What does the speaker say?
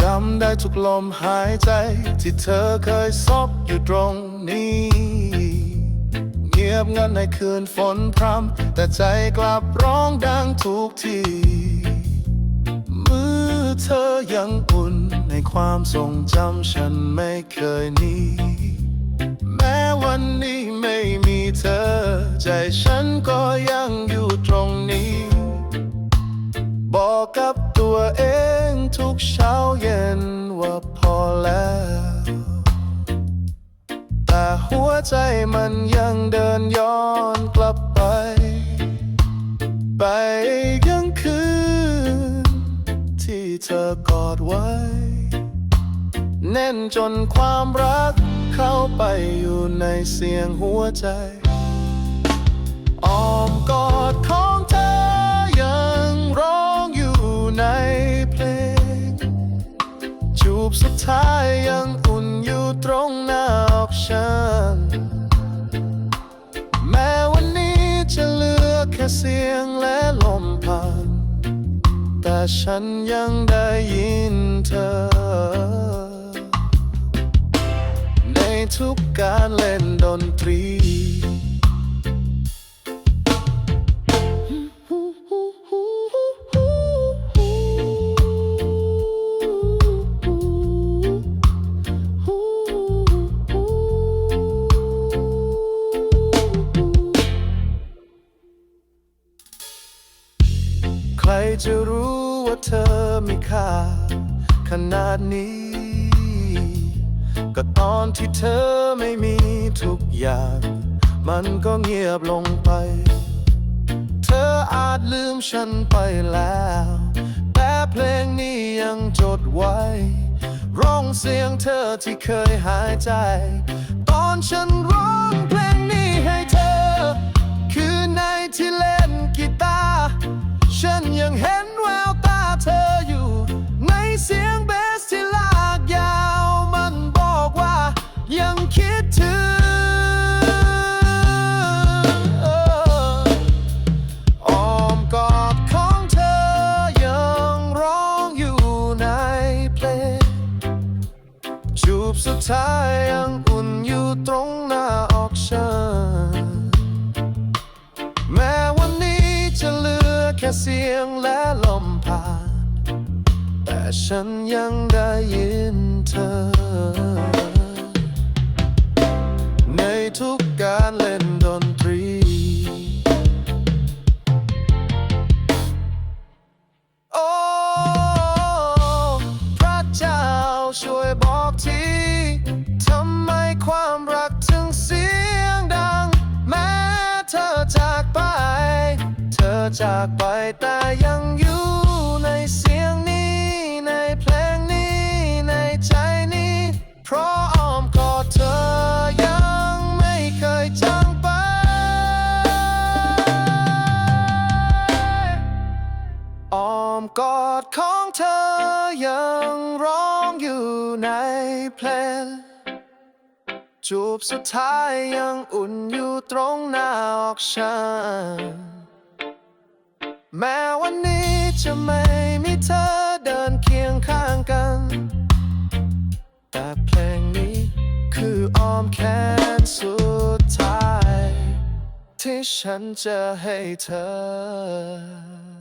จำได้ทุกลมหายใจ ที่เธอเคยซบอยู่ตรงนี้ เงียบงันในคืนฝนพรำแต่ใจกลับร้องดังทุกที มือเธอยังอุ่นในความทรงจำฉันไม่เคยหนีแม้วันนี้ไม่มีเธอ ใจฉันก็ยังอยู่ตรงนี้ บอกกับตัวเอง กเช้าเย็นว่าพอแล้ว แต่หัวใจมันยังเดินย้อนกลับไป ไปยังคืน ที่เธอกอดไว้ แน่นจนความรักเข้าไปอยู่ในเสียงหัวใจ อ้อมกอดของเธอยัง จูบสุดท้ายยังอุ่นอยู่ตรงหน้าอกฉัน แม้วันนี้จะเหลือแค่เสียงและลมผ่าน แต่ฉันยังได้ยินเธอ ในทุกการเล่นดนตรี จะรู้ว่าเธอมีค่า ขนาดนี้ ก็ตอนที่เธอไม่มีทุกอย่าง มันก็เงียบลงไป เธออาจลืมฉันไปแล้ว แต่เพลงนี้ยังจดไว้ ร้องเสียงเธอที่เคยหายใจ ตอนฉันร้อง ตรงหน้าออกฉันแม้วันนี้จะเหลือแค่เสียงและลมผ่านแต่ฉันยังได้ยินเธอ ในทุกการเล่นดนตรี โอ้ พระเจ้าช่วยบอกที ทำไมความรักถึงเสียงดัง แม้เธอจากไป เธอจากไปแต่ยังอยู่ในเสียงนี้ ในเพลงนี้ ในใจนี้ เพราะอ้อมกอดเธอยังไม่เคยจางไป อ้อมกอดของเธอยังร้องอยู่ในเพลง จูบสุดท้ายยังอุ่นอยู่ตรงหน้าอกฉันแม้วันนี้จะไม่มีเธอเดินเคียงข้างกัน แต่เพลงนี้คืออ้อมแขนสุดท้าย ที่ฉันจะให้เธอ